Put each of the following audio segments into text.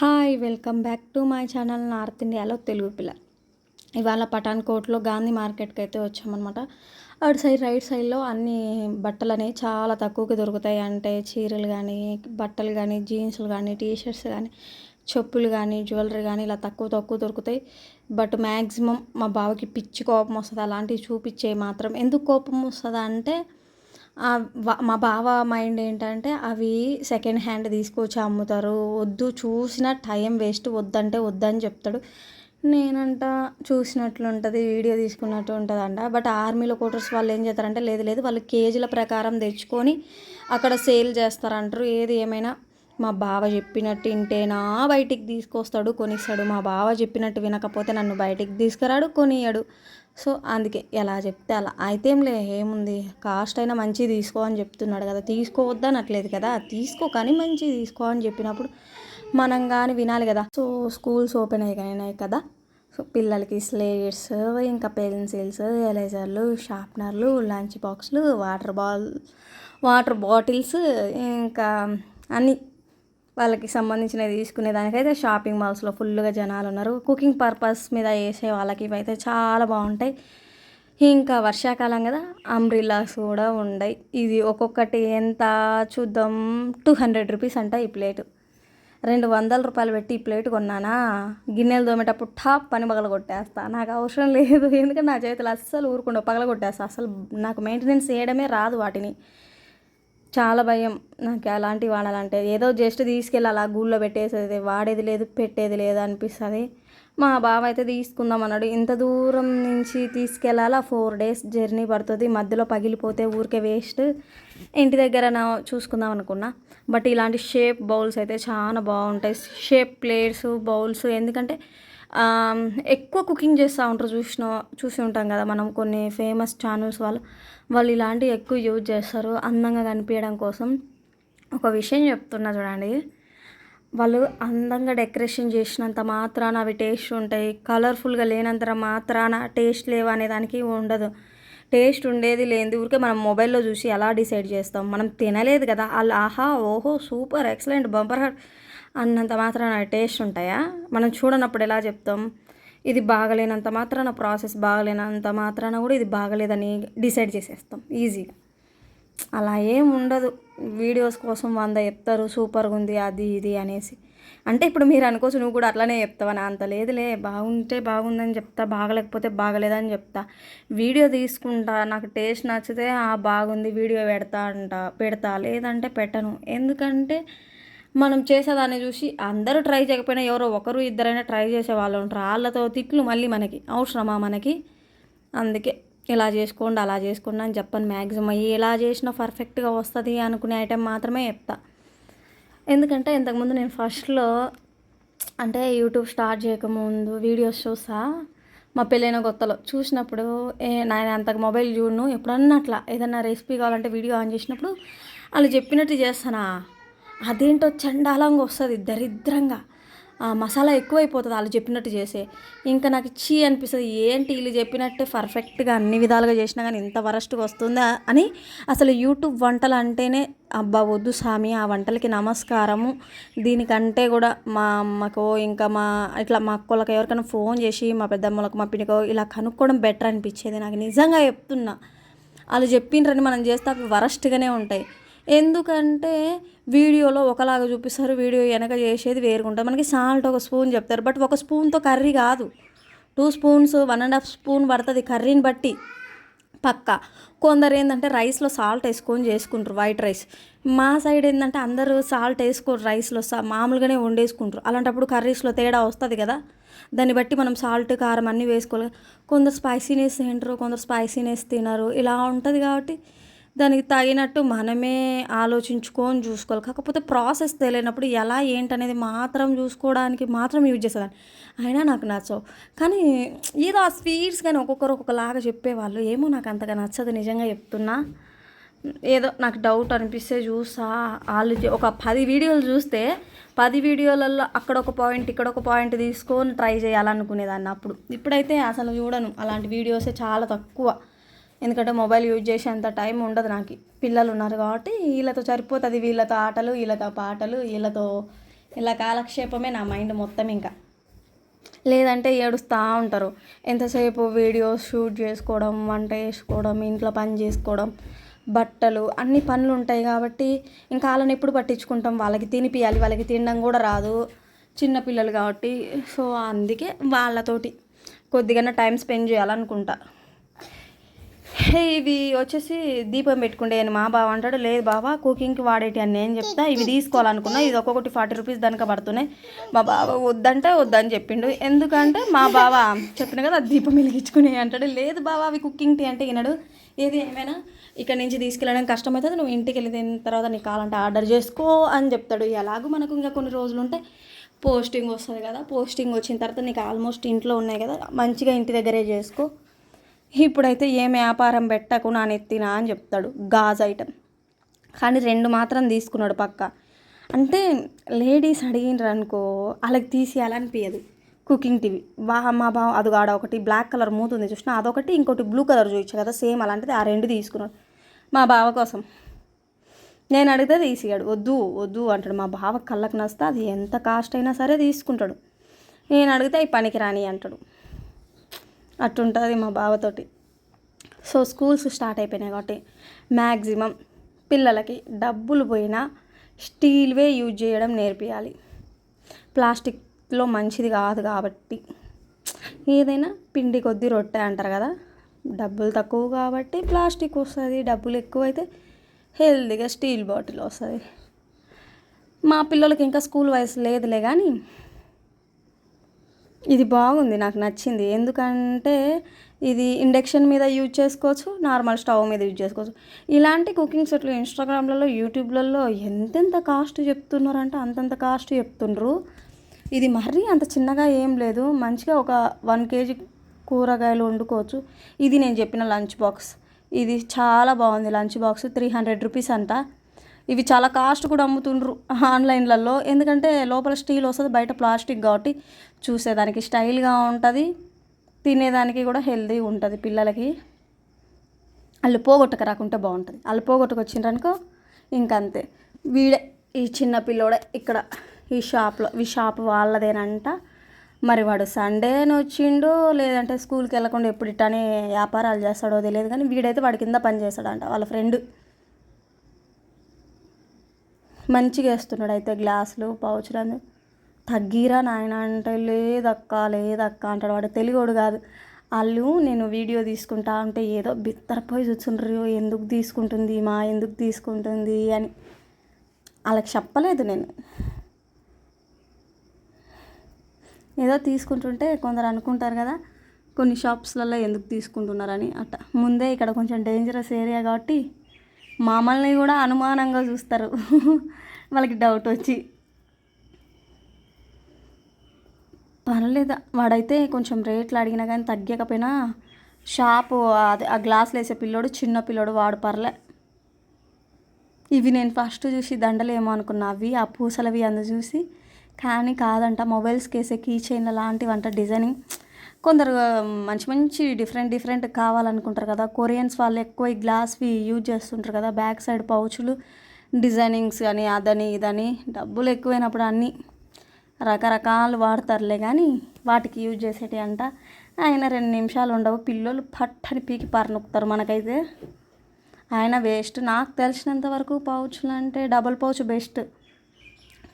Hi welcome back to my channel north ఇండియాలో తెలుగు పిల్ల. ఇవాళ పఠాన్కోట్లో గాంధీ మార్కెట్కి అయితే వచ్చామన్నమాట. అటు సైడ్ రైట్ సైడ్లో అన్ని బట్టలు అనేవి చాలా తక్కువకి దొరుకుతాయి. అంటే చీరలు కానీ బట్టలు కానీ జీన్సులు కానీ టీ షర్ట్స్ కానీ చెప్పులు కానీ జ్యువెలరీ కానీ ఇలా తక్కువ తక్కువ దొరుకుతాయి. బట్ మ్యాక్సిమం మా బావకి పిచ్చి కోపం వస్తుంది. అలాంటివి చూపించే మాత్రం. ఎందుకు కోపం వస్తుంది అంటే మా బావ మైండ్ ఏంటంటే అవి సెకండ్ హ్యాండ్ తీసుకొచ్చి అమ్ముతారు. వద్దు చూసిన టైం వేస్ట్ వద్దంటే వద్దని చెప్తాడు. నేనంట చూసినట్లు ఉంటుంది వీడియో తీసుకున్నట్టు ఉంటుందంట. బట్ ఆర్మీలో కోటర్స్ వాళ్ళు ఏం చేస్తారంటే లేదు లేదు వాళ్ళు కేజీల ప్రకారం తెచ్చుకొని అక్కడ సేల్ చేస్తారంటారు. ఏది ఏమైనా మా బావ చెప్పినట్టు ఇంటేనా బయటికి తీసుకొస్తాడు కొనిస్తాడు. మా బావ చెప్పినట్టు వినకపోతే నన్ను బయటికి తీసుకురాడు కొనియడు. సో అందుకే ఎలా చెప్తే అలా. అయితేంలే ఏముంది? కాస్ట్ అయినా మంచిది తీసుకో అని చెప్తున్నాడు కదా. తీసుకోవద్దు అనట్లేదు కదా. తీసుకో కానీ మంచి తీసుకో అని చెప్పినప్పుడు మనం కానీ వినాలి కదా. సో స్కూల్స్ ఓపెన్ అయినాయి కదా. సో పిల్లలకి స్లేట్స్ ఇంకా పెన్సిల్స్ ఎరేజర్లు షార్ప్నర్లు లంచ్ బాక్స్లు వాటర్ బాల్ వాటర్ బాటిల్స్ ఇంకా అన్నీ వాళ్ళకి సంబంధించినవి తీసుకునే దానికైతే షాపింగ్ మాల్స్లో ఫుల్గా జనాలు ఉన్నారు. కుకింగ్ పర్పస్ మీద వేసే వాళ్ళకి ఇవైతే చాలా బాగుంటాయి. ఇంకా వర్షాకాలం కదా అంబ్రిల్లాస్ కూడా ఉండయి. ఇది ఒక్కొక్కటి ఎంత చూద్దాం టూ హండ్రెడ్ రూపీస్ అంట ఈ ప్లేటు రెండు వందల రూపాయలు పెట్టి ఈ ప్లేట్ కొన్నానా? గిన్నెలు తోమేటప్పుడు టాప్ పని పగల కొట్టేస్తా నాకు అవసరం లేదు. ఎందుకంటే నా చేతులు అస్సలు ఊరుకుండా పగల కొట్టేస్తా అసలు నాకు మెయింటెనెన్స్ చేయడమే రాదు వాటిని. చాలా భయం. నాకు అలాంటివి వాడాలంటే ఏదో జస్ట్ తీసుకెళ్ళి అలా గూళ్ళో పెట్టేసేది వాడేది లేదు పెట్టేది లేదు అనిపిస్తుంది. మా బావ అయితే తీసుకుందాం అన్నాడు. ఇంత దూరం నుంచి తీసుకెళ్ళాలా ఫోర్ డేస్ జర్నీ పడుతుంది మధ్యలో పగిలిపోతే ఊరికే వేస్ట్. ఇంటి దగ్గర చూసుకుందాం అనుకున్నా. బట్ ఇలాంటి షేప్ బౌల్స్ అయితే చాలా బాగుంటాయి. షేప్ ప్లేట్స్ బౌల్స్ ఎందుకంటే ఎక్కువ కుకింగ్ చేస్తూ ఉంటారు చూసిన చూసి ఉంటాం కదా మనం. కొన్ని ఫేమస్ ఛానల్స్ వాళ్ళు వాళ్ళు ఇలాంటివి ఎక్కువ యూజ్ చేస్తారు. అందంగా కనిపించడం కోసం. ఒక విషయం చెప్తున్నా చూడండి. వాళ్ళు అందంగా డెకరేషన్ చేసినంత మాత్రాన అవి టేస్ట్ ఉంటాయి. కలర్ఫుల్గా లేనంత మాత్రాన టేస్ట్ లేవు అనే దానికి ఉండదు. టేస్ట్ ఉండేది లేనిది ఊరికే మనం మొబైల్లో చూసి ఎలా డిసైడ్ చేస్తాం? మనం తినలేదు కదా. వాళ్ళు ఆహా ఓహో సూపర్ ఎక్సలెంట్ బంపర్ హార్ట్ అన్నంత మాత్రాన టేస్ట్ ఉంటాయా? మనం చూడనప్పుడు ఎలా చెప్తాం? ఇది బాగలేనంత మాత్రాన ప్రాసెస్ బాగలేనంత మాత్రాన కూడా ఇది బాగలేదని డిసైడ్ చేసేస్తాం ఈజీగా. అలా ఏం ఉండదు. వీడియోస్ కోసం వంద చెప్తారు సూపర్గా ఉంది అది ఇది అనేసి. అంటే ఇప్పుడు మీరు అనుకోవచ్చు నువ్వు కూడా అట్లనే చెప్తావని అంత లేదులే బాగుంటే బాగుందని చెప్తా బాగలేకపోతే బాగలేదని చెప్తా. వీడియో తీసుకుంటా నాకు టేస్ట్ నచ్చితే ఆ బాగుంది వీడియో పెడతా అంట పెడతా లేదంటే పెట్టను. ఎందుకంటే మనం చేసేదాన్ని చూసి అందరూ ట్రై చేయకపోయినా ఎవరో ఒకరు ఇద్దరైనా ట్రై చేసే వాళ్ళు ఉంటారు. వాళ్ళతో తిట్లు మళ్ళీ మనకి అవసరమా మనకి? అందుకే ఇలా చేసుకోండి అలా చేసుకోండి అని చెప్పను మ్యాక్సిమం ఎలా చేసినా పర్ఫెక్ట్గా వస్తుంది అనుకునే ఐటెం మాత్రమే చెప్తా. ఎందుకంటే ఇంతకుముందు నేను ఫస్ట్లో అంటే యూట్యూబ్ స్టార్ట్ చేయకముందు వీడియోస్ చూసా. మా పెళ్ళైన కొత్తలో చూసినప్పుడు ఏ నేను అంతకు మొబైల్ చూడను ఎప్పుడన్నా అట్లా ఏదన్నా రెసిపీ కావాలంటే వీడియో ఆన్ చేసినప్పుడు వాళ్ళు చెప్పినట్టు చేస్తానా? అదేంటో చండాలంగా వస్తుంది దరిద్రంగా. ఆ మసాలా ఎక్కువైపోతుంది వాళ్ళు చెప్పినట్టు చేసే. ఇంకా నాకు చీ అనిపిస్తుంది ఏంటి వీళ్ళు చెప్పినట్టే పర్ఫెక్ట్గా అన్ని విధాలుగా చేసినా కానీ ఇంత వరస్ట్గా వస్తుందా అని అసలు యూట్యూబ్ వంటలు అంటేనే అబ్బా వద్దు స్వామి ఆ వంటలకి నమస్కారము. దీనికంటే కూడా మా అమ్మకో ఇంకా మా ఇట్లా మా అక్కలకి ఎవరికైనా ఫోన్ చేసి మా పెద్దమ్మలకు మా పిన్నికో ఇలా కనుక్కోవడం బెటర్ అనిపించేది. నాకు నిజంగా చెప్తున్నా. వాళ్ళు చెప్పిండ్రని మనం చేస్తే అవి వరస్ట్గానే ఉంటాయి. ఎందుకంటే వీడియోలో ఒకలాగా చూపిస్తారు వీడియో వెనక చేసేది వేరుగా ఉంటుంది. మనకి సాల్ట్ ఒక స్పూన్ చెప్తారు బట్ ఒక స్పూన్తో కర్రీ కాదు. Two spoons one and half spoon పడుతుంది కర్రీని బట్టి. పక్క. కొందరు ఏంటంటే రైస్లో సాల్ట్ వేసుకొని చేసుకుంటారు వైట్ రైస్ మా సైడ్ ఏంటంటే అందరూ సాల్ట్ వేసుకోరు రైస్లో సా మామూలుగానే వండేసుకుంటారు. అలాంటప్పుడు కర్రీస్లో తేడా వస్తుంది కదా. దాన్ని బట్టి మనం సాల్ట్ కారం అన్నీ వేసుకోవాలి. కొందరు స్పైసీనెస్ తింటారు కొందరు స్పైసీనెస్ తినరు. ఇలా ఉంటుంది కాబట్టి దానికి తగినట్టు మనమే ఆలోచించుకొని చూసుకోవాలి. కాకపోతే ప్రాసెస్ తెలియనప్పుడు ఎలా ఏంటనేది మాత్రం చూసుకోవడానికి మాత్రం యూజ్ చేసేదాన్ని. అయినా నాకు నచ్చవు. కానీ ఏదో ఆ స్వీట్స్ కానీ ఒక్కొక్కరు ఒక్కొక్కలాగా చెప్పేవాళ్ళు. ఏమో నాకు అంతగా నచ్చదు నిజంగా చెప్తున్నా. ఏదో నాకు డౌట్ అనిపిస్తే చూసా. వాళ్ళు ఒక పది వీడియోలు చూస్తే పది వీడియోలలో అక్కడ ఒక పాయింట్ ఇక్కడ ఒక పాయింట్ తీసుకొని ట్రై చేయాలనుకునేదాన్ని అప్పుడు. ఇప్పుడైతే అసలు చూడను. అలాంటి వీడియోసే చాలా తక్కువ. ఎందుకంటే మొబైల్ యూజ్ చేసేంత టైం ఉండదు నాకు. పిల్లలు ఉన్నారు కాబట్టి వీళ్ళతో సరిపోతుంది. వీళ్ళతో ఆటలు వీళ్ళతో పాటలు వీళ్ళతో ఇలా కాలక్షేపమే నా మైండ్ మొత్తం ఇంకా. లేదంటే ఏడుస్తూ ఉంటారు. ఎంతసేపు వీడియోస్ షూట్ చేసుకోవడం వంట చేసుకోవడం ఇంట్లో పని చేసుకోవడం బట్టలు అన్ని పనులు ఉంటాయి కాబట్టి ఇంకా వాళ్ళని ఎప్పుడు పట్టించుకుంటాం. వాళ్ళకి తినిపియాలి వాళ్ళకి తినడం కూడా రాదు. చిన్నపిల్లలు కాబట్టి సో అందుకే వాళ్ళతోటి కొద్దిగా టైం స్పెండ్ చేయాలనుకుంటా. ఇవి వచ్చేసి దీపం పెట్టుకుండే అని మా బావ అంటాడు. లేదు బావ కుకింగ్కి వాడేటి అని నేను చెప్తా? ఇవి తీసుకోవాలనుకున్నా ఇది ఒక్కొక్కటి ఫార్టీ రూపీస్ దానిక పడుతున్నాయి. మా బావ వద్దంటే వద్దని చెప్పిండు. ఎందుకంటే మా బావ చెప్పిన కదా దీపం వెలిగించుకునే అంటాడు. లేదు బావ అవి కుకింగ్ టీ అంటే వినడు. ఏది ఏమైనా ఇక్కడ నుంచి తీసుకెళ్ళడం కష్టమవుతుంది. నువ్వు ఇంటికి వెళ్ళిన తర్వాత నీకు కావాలంటే ఆర్డర్ చేసుకో అని చెప్తాడు. ఎలాగో మనకు ఇంకా కొన్ని రోజులు ఉంటే పోస్టింగ్ వస్తుంది కదా. పోస్టింగ్ వచ్చిన తర్వాత నీకు ఆల్మోస్ట్ ఇంట్లో ఉన్నాయి కదా. మంచిగా ఇంటి దగ్గరే చేసుకో. ఇప్పుడైతే ఏం వ్యాపారం పెట్టకు నా నెత్తినా అని చెప్తాడు గాజ్ ఐటమ్ కానీ రెండు మాత్రం తీసుకున్నాడు పక్క. అంటే లేడీస్ అడిగినారు అనుకో వాళ్ళకి తీసేయాలనిపించదు కుకింగ్ టీవీ. బా మా బా అది ఆడ ఒకటి బ్లాక్ కలర్ మూతుంది చూసిన అదొకటి ఇంకోటి బ్లూ కలర్ చూపించు కదా సేమ్ అలాంటిది ఆ రెండు తీసుకున్నాడు. మా బావ కోసం. నేను అడిగితే తీసియాడు. వద్దు వద్దు అంటాడు. మా బావ కళ్ళకు నస్తే అది ఎంత కాస్ట్ అయినా సరే తీసుకుంటాడు. నేను అడిగితే ఈ పనికి రాని అంటాడు. అట్టుంటుంది మా బావతోటి. సో స్కూల్స్ స్టార్ట్ అయిపోయినాయి కాబట్టి మ్యాక్సిమం పిల్లలకి డబ్బులు పోయినా స్టీల్వే యూజ్ చేయడం నేర్పియాలి. ప్లాస్టిక్లో మంచిది కాదు కాబట్టి. ఏదైనా పిండి కొద్ది రొట్టె అంటారు కదా డబ్బులు తక్కువ కాబట్టి ప్లాస్టిక్ వస్తుంది డబ్బులు ఎక్కువ అయితే హెల్తీగా స్టీల్ బాటిల్ వస్తుంది. మా పిల్లలకి ఇంకా స్కూల్ వయసు లేదులే కానీ ఇది బాగుంది నాకు నచ్చింది. ఎందుకంటే ఇది ఇండక్షన్ మీద యూజ్ చేసుకోవచ్చు నార్మల్ స్టవ్ మీద యూజ్ చేసుకోవచ్చు. ఇలాంటి కుకింగ్ సెట్లు ఇన్స్టాగ్రామ్లలో యూట్యూబ్లలో ఎంతెంత కాస్ట్ చెప్తున్నారంటే అంతంత కాస్ట్ చెప్తుండ్రు. ఇది మరీ అంత చిన్నగా ఏం లేదు. మంచిగా ఒక వన్ కేజీ కూరగాయలు వండుకోవచ్చు. ఇది నేను చెప్పిన లంచ్ బాక్స్. ఇది చాలా బాగుంది. Lunch box three hundred rupees అంట. ఇవి చాలా కాస్ట్ కూడా అమ్ముతుండ్రు ఆన్లైన్లలో. ఎందుకంటే లోపల స్టీల్ వస్తుంది బయట ప్లాస్టిక్ కాబట్టి చూసేదానికి స్టైల్గా ఉంటుంది తినేదానికి కూడా హెల్తీ ఉంటుంది పిల్లలకి. వాళ్ళు పోగొట్టక రాకుంటే బాగుంటుంది. వాళ్ళు పోగొట్టుకు వచ్చిండ్రనుకో ఇంకంతే. వీడే ఈ చిన్న పిల్లోడే ఇక్కడ ఈ షాప్లో ఈ షాప్ వాళ్ళదేనంట. మరి వాడు సండే వచ్చిండో లేదంటే స్కూల్కి వెళ్ళకుండా ఎప్పుడు ఇట్టనే వ్యాపారాలు చేస్తాడో తెలియదు కానీ వీడైతే వాడి కింద పని చేస్తాడంట. వాళ్ళ ఫ్రెండ్ మంచిగా వేస్తున్నాడు అయితే గ్లాసులు పౌచులు తగ్గిరా నాయన అంటే లేదక్క లేదక్క అంటాడు. వాడు తెలుగోడు కాదు. వాళ్ళు నేను వీడియో తీసుకుంటా అంటే ఏదో బిత్తరపోయి చూస్తుండ్రు. ఎందుకు తీసుకుంటుంది? మా ఎందుకు తీసుకుంటుంది? అని వాళ్ళకి చెప్పలేదు నేను. ఏదో తీసుకుంటుంటే కొందరు అనుకుంటారు కదా కొన్ని షాప్స్లలో ఎందుకు తీసుకుంటున్నారని అట్ట. ముందే ఇక్కడ కొంచెం డేంజరస్ ఏరియా కాబట్టి మమ్మల్ని కూడా అనుమానంగా చూస్తారు. వాళ్ళకి డౌట్ వచ్చి. పర్లేదు వాడైతే కొంచెం రేట్లు అడిగినా కానీ తగ్గకపోయినా షాపు అది ఆ గ్లాసులు వేసే పిల్లోడు చిన్న పిల్లోడు వాడు పర్లే. ఇవి నేను ఫస్ట్ చూసి దండలేమో అనుకున్నా. అవి ఆ పూసలవి అందు చూసి. కానీ కాదంట మొబైల్స్కి వేసే కీ చైన్ల లాంటివంట డిజైనింగ్. కొందరు మంచి మంచి డిఫరెంట్ డిఫరెంట్ కావాలనుకుంటారు కదా. కొరియన్స్ వాళ్ళు ఎక్కువ ఈ గ్లాస్వి యూజ్ చేస్తుంటారు కదా. బ్యాక్ సైడ్ పౌచులు డిజైనింగ్స్ అని అదని ఇదని డబ్బులు ఎక్కువైనప్పుడు అన్నీ రకరకాలు వాడతారులే కానీ వాటికి యూజ్ చేసేటి అంట. ఆయన రెండు నిమిషాలు ఉండవు. పిల్లలు పట్టని పీకి పరనొక్కుతారు మనకైతే. ఆయన వేస్ట్ నాకు తెలిసినంత వరకు పౌచులు అంటే డబుల్ పౌచ్ బెస్ట్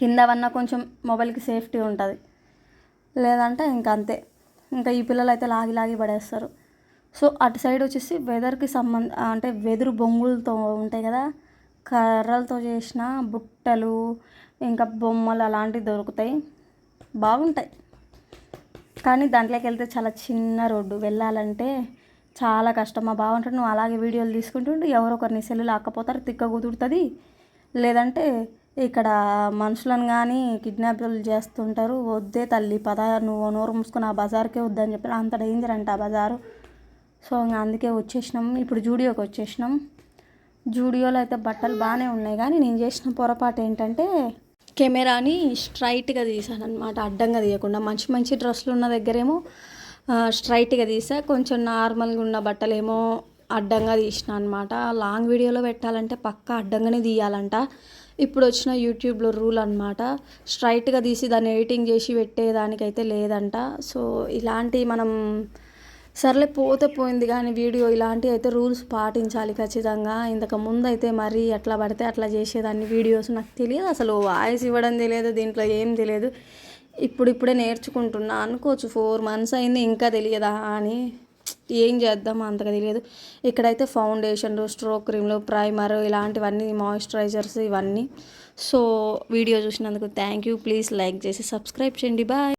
కింద వన్న కొంచెం మొబైల్కి సేఫ్టీ ఉంటుంది. లేదంటే ఇంకంతే. అంతే ఇంకా ఈ పిల్లలు అయితే లాగి లాగి పడేస్తారు. సో అటు సైడ్ వచ్చేసి వెదర్కి సంబంధ అంటే వెదురు బొంగులతో ఉంటాయి కదా కర్రలతో చేసిన బుట్టలు ఇంకా బొమ్మలు అలాంటివి దొరుకుతాయి. బాగుంటాయి. కానీ దాంట్లోకి వెళ్తే చాలా చిన్న రోడ్డు. వెళ్ళాలంటే చాలా కష్టం. మా బాగుంటుంది నువ్వు అలాగే వీడియోలు తీసుకుంటుంటే ఎవరో ఒకరిని సెల్లు లాక్కపోతారు తిక్క కుదురుతుంది లేదంటే ఇక్కడ మనుషులను కానీ కిడ్నాప్లు చేస్తుంటారు. వద్దే తల్లి పద నువ్వు నోరు మూసుకుని ఆ బజార్కే వద్దని చెప్పి అంత డేంజర్ అంట ఆ బజారు. సో ఇంకా అందుకే వచ్చేసినాం. ఇప్పుడు జూడియోకి వచ్చేసినాం. జూడియోలో అయితే బట్టలు బాగానే ఉన్నాయి కానీ నేను చేసిన పొరపాటు ఏంటంటే కెమెరాని స్ట్రైట్గా తీసాను అనమాట అడ్డంగా తీయకుండా. మంచి మంచి డ్రెస్సులు ఉన్న దగ్గరేమో స్ట్రైట్గా తీసా. కొంచెం నార్మల్గా ఉన్న బట్టలేమో అడ్డంగా తీసిన అనమాట లాంగ్ వీడియోలో పెట్టాలంటే పక్కా అడ్డంగానే తీయాలంట. ఇప్పుడు వచ్చిన యూట్యూబ్లో రూల్ అనమాట స్ట్రైట్గా తీసి దాన్ని ఎడిటింగ్ చేసి పెట్టేదానికైతే లేదంట. సో ఇలాంటి మనం సర్లే పోతే పోయింది కానీ వీడియో ఇలాంటివి అయితే రూల్స్ పాటించాలి ఖచ్చితంగా. ఇంతకు ముందు అయితే మరీ ఎట్లా పడితే అట్లా చేసేదాన్ని వీడియోస్. నాకు తెలియదు అసలు. వాయిస్ ఇవ్వడం తెలియదు దీంట్లో ఏం తెలియదు. ఇప్పుడు ఇప్పుడే నేర్చుకుంటున్నా. అనుకోవచ్చు ఫోర్ మంత్స్ అయింది ఇంకా తెలియదా అని. ఏం చేద్దామో అంతగా తెలియదు. ఇక్కడైతే ఫౌండేషన్లు స్ట్రోక్ క్రీమ్లు ప్రైమర్ ఇలాంటివన్నీ మాయిశ్చరైజర్స్ ఇవన్నీ. సో వీడియో చూసినందుకు థ్యాంక్ యూ. ప్లీజ్ లైక్ చేసి సబ్స్క్రైబ్ చేయండి. బాయ్.